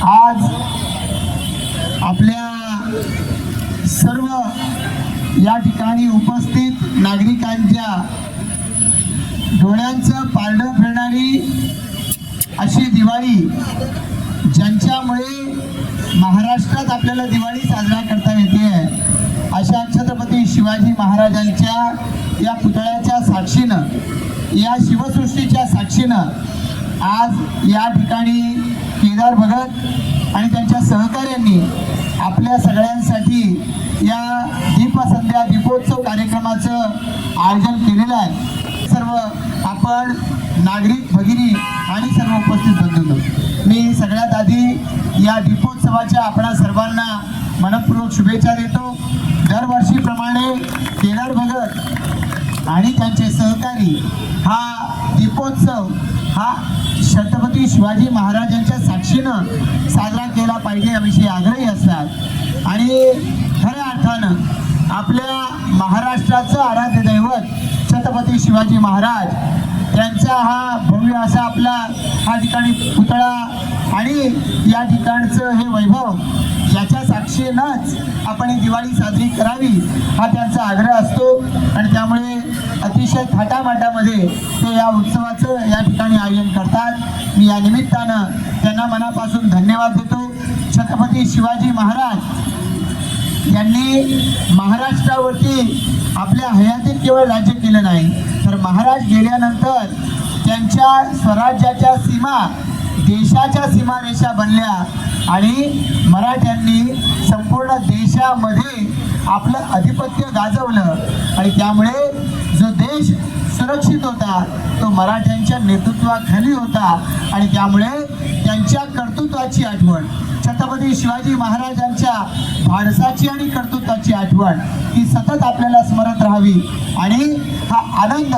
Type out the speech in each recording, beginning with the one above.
आज आपल्या सर्व या ठिकाणी उपस्थित नागरिकांच्या डोळ्यांचं पारडं फिरणारी अशी दिवाळी ज्यांच्यामुळे महाराष्ट्रात आपल्याला दिवाळी साजरा करता येते आहे अशा छत्रपती शिवाजी महाराजांच्या या पुतळ्याच्या साक्षीनं या शिवसृष्टीच्या साक्षीनं आज या ठिकाणी केदार भगत आणि त्यांच्या सहकार्यांनी आपल्या सगळ्यांसाठी या दीपसंध्या दीपोत्सव कार्यक्रमाचं आयोजन केलेलं आहे. सर्व आपण नागरिक भगिनी आणि सर्व उपस्थित बंधूंनो मी सगळ्यात आधी या दीपोत्सवाच्या आपणा सर्वांना मनपूर्वक शुभेच्छा देतो. दरवर्षीप्रमाणे केदार भगत आणि त्यांचे सहकारी हा दीपोत्सव हा छत्रपती शिवाजी महाराजांच्या साक्षीनं साजरा केला पाहिजे याविषयी आग्रही असतात. आणि खऱ्या अर्थानं आपल्या महाराष्ट्राचं आराध्य दैवत छत्रपती शिवाजी महाराज त्यांचा हा भव्य असा आपला हा ठिकाणी पुतळा आणि या ठिकाणचं हे वैभव याच्या साक्षीनंच आपण ही दिवाळी साजरी करावी हा त्यांचा आग्रह असतो. आणि त्यामुळे अतिशय थाटामाटामध्ये ते या उत्सवाचं या ठिकाणी आयोजन करतात. मी या निमित्तानं त्यांना मनापासून धन्यवाद देतो. छत्रपती शिवाजी महाराज यांनी महाराष्ट्रावरती आपल्या हयातीत केवळ राज्य केलं नाही तर महाराज गेल्यानंतर त्यांच्या स्वराज्याच्या सीमा देशाच्या सीमारेषा बनल्या आणि मराठ्यांनी संपूर्ण देशामध्ये आपलं आधिपत्य गाजवलं. आणि त्यामुळे देश सुरक्षित होता. तो मराठ्यांच्या नेतृत्वाखाली होता आणि त्यामुळे त्यांच्या कर्तृत्वाची आठवण छत्रपती शिवाजी महाराजांच्या धाडसाची आणि कर्तृत्वाची आठवण ही सतत आपल्याला स्मरत राहावी. आणि हा आनंद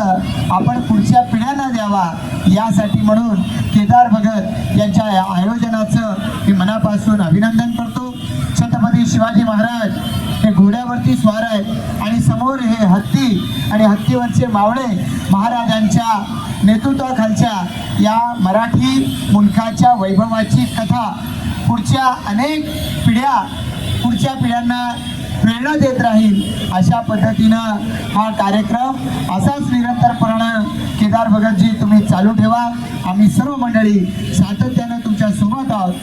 आपण पुढच्या पिढ्यांना द्यावा यासाठी म्हणून केदार भगत यांच्या या आयोजनाचं मी मनापासून अभिनंदन करतो. छत्रपती शिवाजी महाराज हे घोड्यावरती स्वार आहेत. समोर हे हत्ती आणि हत्तीवरचे मावळे महाराजांच्या नेतृत्वाखालच्या या मराठी मुलकाच्या वैभवाची कथा पुढच्या अनेक पिढ्या पुढच्या पिढ्यांना प्रेरणा देत राहील अशा पद्धतीनं हा कार्यक्रम असाच निरंतरपणानं केदार भगतजी तुम्ही चालू ठेवा. आम्ही सर्व मंडळी सातत्यानं तुमच्यासोबत आहोत.